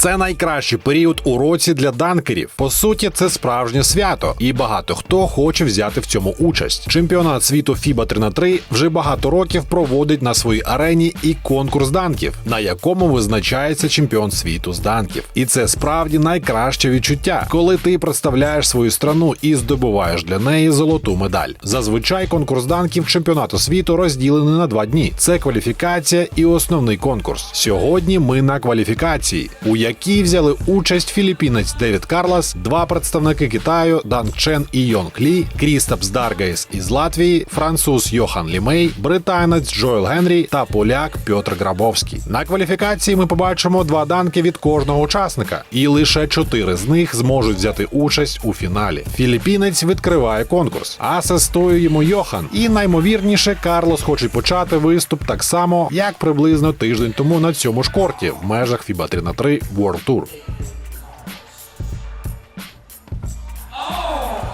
Це найкращий період у році для данкерів. По суті, це справжнє свято, і багато хто хоче взяти в цьому участь. Чемпіонат світу FIBA 3 на 3 вже багато років проводить на своїй арені і конкурс данків, на якому визначається чемпіон світу з данків. І це справді найкраще відчуття, коли ти представляєш свою страну і здобуваєш для неї золоту медаль. Зазвичай конкурс данків чемпіонату світу розділений на два дні: це кваліфікація і основний конкурс. Сьогодні ми на кваліфікації, у якій взяли участь філіппінець Девід Карлас, два представники Китаю Данг Чен і Йонг Лі, Крістапс Даргейс із Латвії, француз Йохан Лімей, британець Джоел Генрі та поляк Пьотр Грабовський. На кваліфікації ми побачимо два данки від кожного учасника, і лише чотири з них зможуть взяти участь у фіналі. Філіппінець відкриває конкурс, асистує йому Йохан. І наймовірніше, Карлос хоче почати виступ так само, як приблизно тиждень тому на цьому ж корті в межах FIBA 3 на 3 World Tour.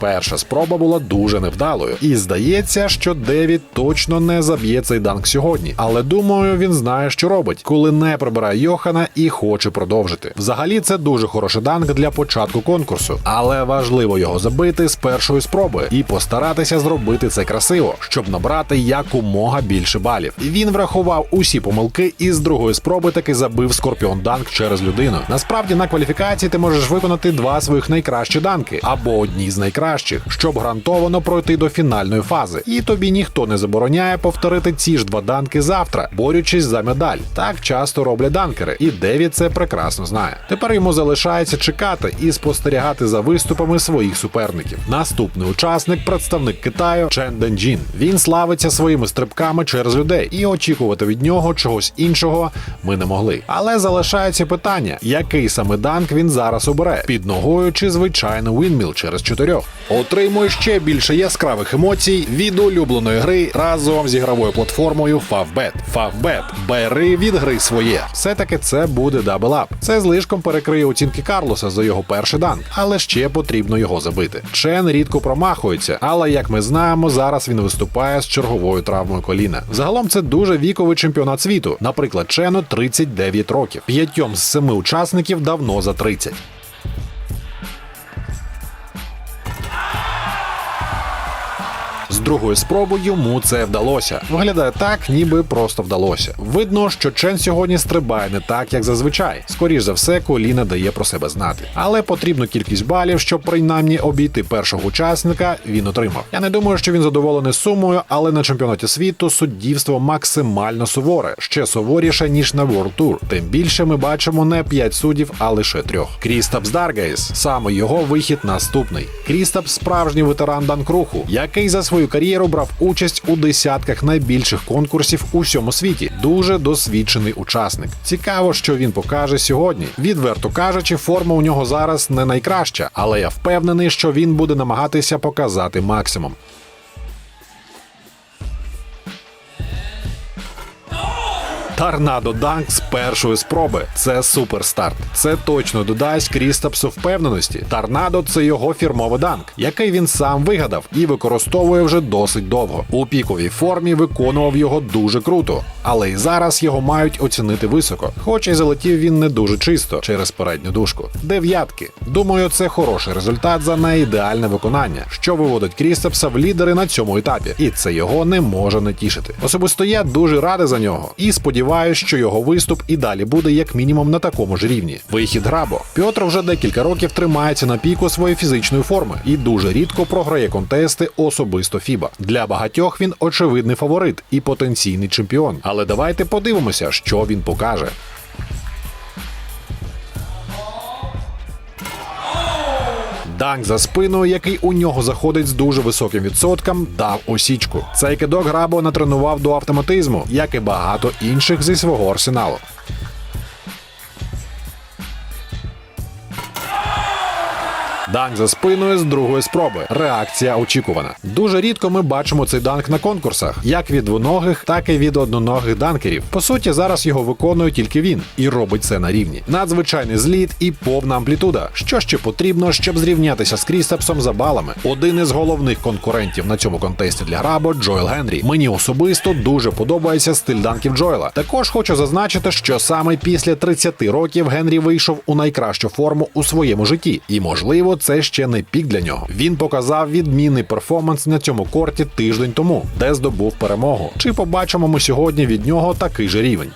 Перша спроба була дуже невдалою, і здається, що Девід точно не заб'є цей данк сьогодні. Але думаю, він знає, що робить, коли не прибирає Йохана і хоче продовжити. Взагалі, це дуже хороший данк для початку конкурсу, але важливо його забити з першої спроби і постаратися зробити це красиво, щоб набрати якомога більше балів. Він врахував усі помилки і з другої спроби таки забив скорпіон данк через людину. Насправді на кваліфікації ти можеш виконати два своїх найкращі данки або одні з найкращих, щоб гарантовано пройти до фінальної фази. І тобі ніхто не забороняє повторити ці ж два данки завтра, борючись за медаль. Так часто роблять данкери, і Девід це прекрасно знає. Тепер йому залишається чекати і спостерігати за виступами своїх суперників. Наступний учасник представник Китаю Чен Денджін. Він славиться своїми стрибками через людей, і очікувати від нього чогось іншого ми не могли. Але залишається питання, який саме данк він зараз обере під ногою чи звичайний вінміл через чотирьох. Отримуй ще більше яскравих емоцій від улюбленої гри разом з ігровою платформою Favbet. Favbet. Бери від гри своє. Все таки це буде дабл-ап. Це злишком перекриє оцінки Карлоса за його перший данк, але ще потрібно його забити. Чен рідко промахується, але як ми знаємо, зараз він виступає з черговою травмою коліна. Загалом це дуже віковий чемпіонат світу. Наприклад, Чену 39 років. П'ятьом з семи учасників давно за 30. Другої спроби йому це вдалося. Виглядає так, ніби просто вдалося. Видно, що Чен сьогодні стрибає не так, як зазвичай. Скоріш за все, коліна дає про себе знати. Але потрібну кількість балів, щоб принаймні обійти першого учасника, він отримав. Я не думаю, що він задоволений сумою, але на чемпіонаті світу суддівство максимально суворе, ще суворіше ніж на World Tour. Тим більше ми бачимо не 5 суддів, а лише трьох. Крістапс Даргейс саме його вихід наступний. Крістапс справжній ветеран данкруху, який за свою кар'єру брав участь у десятках найбільших конкурсів у всьому світі. Дуже досвідчений учасник. Цікаво, що він покаже сьогодні. Відверто кажучи, форма у нього зараз не найкраща, але я впевнений, що він буде намагатися показати максимум. Торнадо Данк з першої спроби. Це суперстарт. Це точно додасть Крістапсу впевненості. Торнадо це його фірмовий данк, який він сам вигадав і використовує вже досить довго. У піковій формі виконував його дуже круто, але і зараз його мають оцінити високо. Хоч і залетів він не дуже чисто через передню дужку. Дев'ятки. Думаю, це хороший результат за неідеальне виконання, що виводить Крістапса в лідери на цьому етапі, і це його не може не тішити. Особисто я дуже радий за нього і сподіваюся, що його виступ і далі буде як мінімум на такому ж рівні. Вихід Грабо. Пьотр вже декілька років тримається на піку своєї фізичної форми і дуже рідко програє контести особисто Фіба. Для багатьох він очевидний фаворит і потенційний чемпіон. Але давайте подивимося, що він покаже. Данк за спиною, який у нього заходить з дуже високим відсотком, дав осічку. Цей кидок Грабо натренував до автоматизму, як і багато інших зі свого арсеналу. Данк за спиною з другої спроби. Реакція очікувана. Дуже рідко ми бачимо цей данк на конкурсах, як від двоногих, так і від одноногих данкерів. По суті, зараз його виконує тільки він і робить це на рівні. Надзвичайний зліт і повна амплітуда. Що ще потрібно, щоб зрівнятися з Крістапсом за балами? Один із головних конкурентів на цьому контесті для Грабо Джоел Генрі. Мені особисто дуже подобається стиль данків Джоела. Також хочу зазначити, що саме після 30 років Генрі вийшов у найкращу форму у своєму житті, і можливо, це ще не пік для нього. Він показав відмінний перформанс на цьому корті тиждень тому, де здобув перемогу. Чи побачимо ми сьогодні від нього такий же рівень?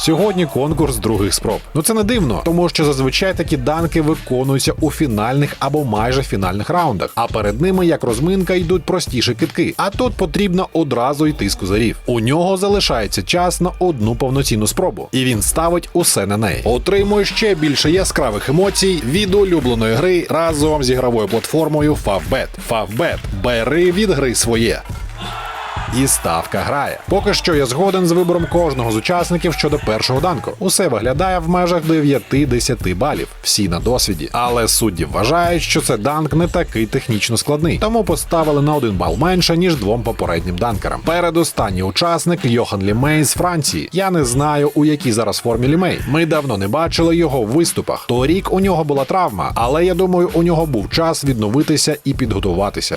Сьогодні конкурс других спроб. Ну це не дивно, тому що зазвичай такі данки виконуються у фінальних або майже фінальних раундах. А перед ними, як розминка, йдуть простіші китки. А тут потрібно одразу йти з козарів. У нього залишається час на одну повноцінну спробу, і він ставить усе на неї. Отримує ще більше яскравих емоцій від улюбленої гри разом з ігровою платформою Favbet. Favbet. бери від гри своє і ставка грає. Поки що я згоден з вибором кожного з учасників щодо першого данку. Усе виглядає в межах 9-10 балів, всі на досвіді. Але судді вважають, що це данк не такий технічно складний, тому поставили на один бал менше ніж двом попереднім данкерам. Передостанній учасник Йохан Лімей з Франції. Я не знаю, у якій зараз формі Лімей. Ми давно не бачили його в виступах. Торік у нього була травма, але я думаю, у нього був час відновитися і підготуватися.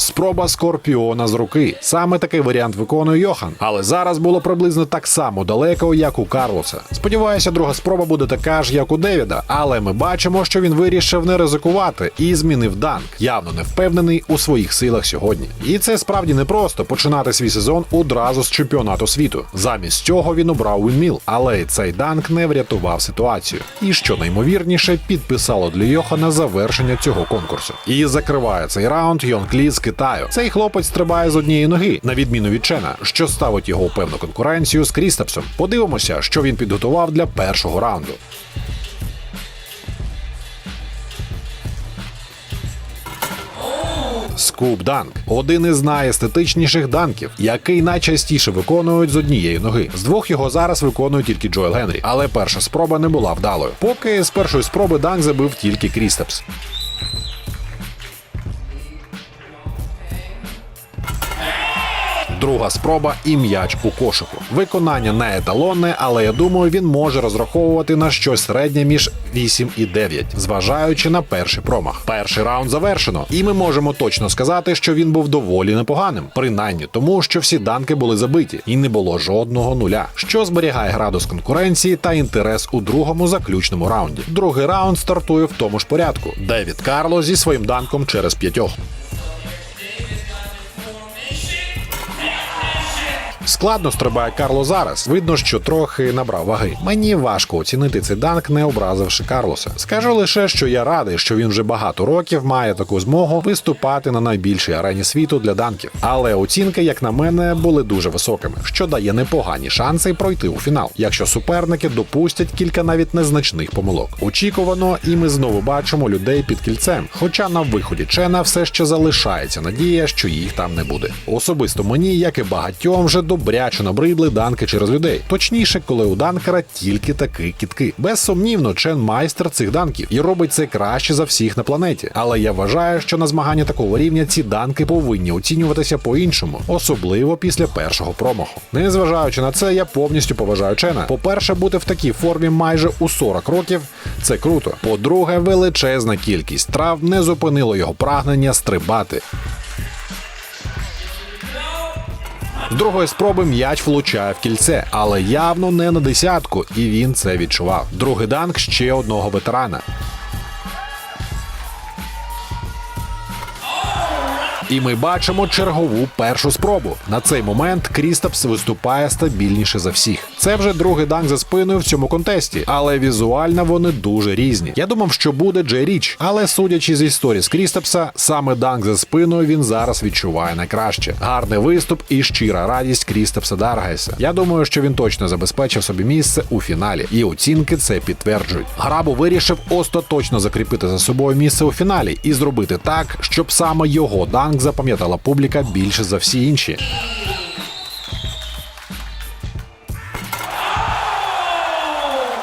Спроба скорпіона з руки. Саме такий варіант виконує Йохан. Але зараз було приблизно так само далеко, як у Карлоса. Сподіваюся, друга спроба буде така ж, як у Девіда. Але ми бачимо, що він вирішив не ризикувати і змінив данк. Явно не впевнений у своїх силах сьогодні. І це справді не просто починати свій сезон одразу з чемпіонату світу. Замість цього він обрав Вінміл, але цей данк не врятував ситуацію. І що наймовірніше, підписало для Йохана завершення цього конкурсу. І закриває цей раунд Йон Клі з Китаю. Цей хлопець стрибає з однієї ноги, на відміну від Чена, що ставить його у певну конкуренцію з Крістапсом. Подивимося, що він підготував для першого раунду. Скуп данк один із найестетичніших данків, який найчастіше виконують з однієї ноги. З двох його зараз виконує тільки Джоел Генрі, але перша спроба не була вдалою. Поки з першої спроби данк забив тільки Крістапс. Друга спроба і м'яч у кошику. Виконання не еталонне, але я думаю, він може розраховувати на щось середнє між 8 і 9, зважаючи на перший промах. Перший раунд завершено, і ми можемо точно сказати, що він був доволі непоганим, принаймні тому, що всі данки були забиті, і не було жодного нуля, що зберігає градус конкуренції та інтерес у другому заключному раунді. Другий раунд стартує в тому ж порядку. Девід Карло зі своїм данком через п'ятьох. Складно стрибає Карло зараз. Видно, що трохи набрав ваги. Мені важко оцінити цей данк, не образивши Карлоса. Скажу лише, що я радий, що він вже багато років має таку змогу виступати на найбільшій арені світу для данків. Але оцінки, як на мене, були дуже високими, що дає непогані шанси пройти у фінал, якщо суперники допустять кілька навіть незначних помилок. Очікувано, і ми знову бачимо людей під кільцем. Хоча на виході Чена все ще залишається надія, що їх там не буде. Особисто мені, як і багатьом, вже добряче набридли данки через людей. Точніше, коли у данкера тільки такі кітки. Безсумнівно, Чен майстер цих данків і робить це краще за всіх на планеті. Але я вважаю, що на змагання такого рівня ці данки повинні оцінюватися по-іншому, особливо після першого промаху. Незважаючи на це, я повністю поважаю Чена. По-перше, бути в такій формі майже у 40 років це круто. По-друге, величезна кількість трав не зупинило його прагнення стрибати. З другої спроби м'яч влучає в кільце, але явно не на десятку, і він це відчував. Другий данк ще одного ветерана. І ми бачимо чергову першу спробу. На цей момент Крістапс виступає стабільніше за всіх. Це вже другий данк за спиною в цьому контесті, але візуально вони дуже різні. Я думав, що буде Джей Річ, але судячи з історії з Крістапса, саме данк за спиною він зараз відчуває найкраще. Гарний виступ і щира радість Крістапса Даргайса. Я думаю, що він точно забезпечив собі місце у фіналі, і оцінки це підтверджують. Грабу вирішив остаточно закріпити за собою місце у фіналі і зробити так, щоб саме його данк запам'ятала публіка більше за всі інші.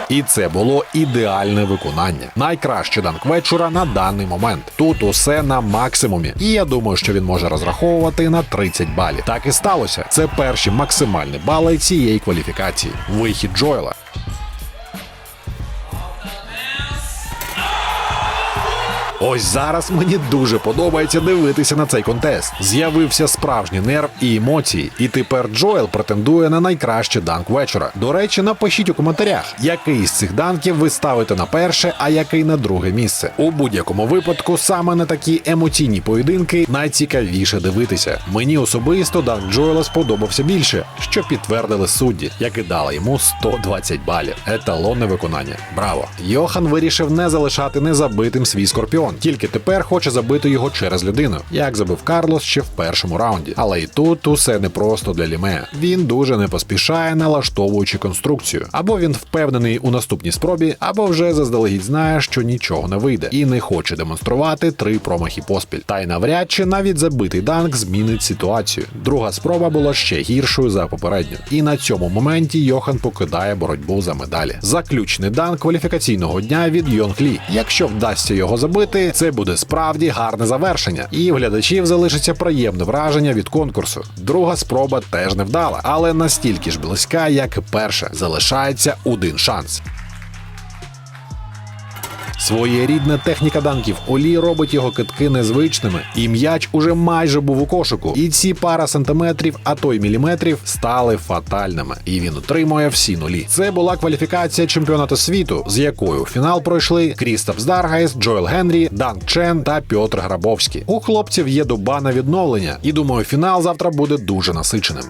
І це було ідеальне виконання. Найкращий данк вечора на даний момент. Тут усе на максимумі, і я думаю, що він може розраховувати на 30 балів. Так і сталося. Це перші максимальні бали цієї кваліфікації. Вихід Джойла. Ось зараз мені дуже подобається дивитися на цей контест. З'явився справжній нерв і емоції, і тепер Джоел претендує на найкращий данк вечора. До речі, напишіть у коментарях, який з цих данків ви ставите на перше, а який на друге місце. У будь-якому випадку саме на такі емоційні поєдинки найцікавіше дивитися. Мені особисто данк Джоела сподобався більше, що підтвердили судді, які дали йому 120 балів. Еталонне виконання. Браво! Йохан вирішив не залишати незабитим свій скорпіон. Тільки тепер хоче забити його через людину, як забив Карлос ще в першому раунді. Але і тут усе не просто для Ліме. Він дуже не поспішає, налаштовуючи конструкцію. Або він впевнений у наступній спробі, або вже заздалегідь знає, що нічого не вийде, і не хоче демонструвати три промахи поспіль. Та й навряд чи навіть забитий данк змінить ситуацію. Друга спроба була ще гіршою за попередню. І на цьому моменті Йохан покидає боротьбу за медалі. Заключний данк кваліфікаційного дня від Йонг Лі. Якщо вдасться його забити, це буде справді гарне завершення, і глядачів залишиться приємне враження від конкурсу. Друга спроба теж не вдала, але настільки ж близька, як і перша. Залишається один шанс. Своєрідна техніка данків Олі робить його китки незвичними, і м'яч уже майже був у кошику. І ці пара сантиметрів, а то й міліметрів, стали фатальними. І він отримує всі нулі. Це була кваліфікація чемпіонату світу, з якою фінал пройшли Крістап Здаргайс, Джоел Генрі, Дан Чен та Пьотр Грабовський. У хлопців є доба на відновлення, і думаю, фінал завтра буде дуже насиченим.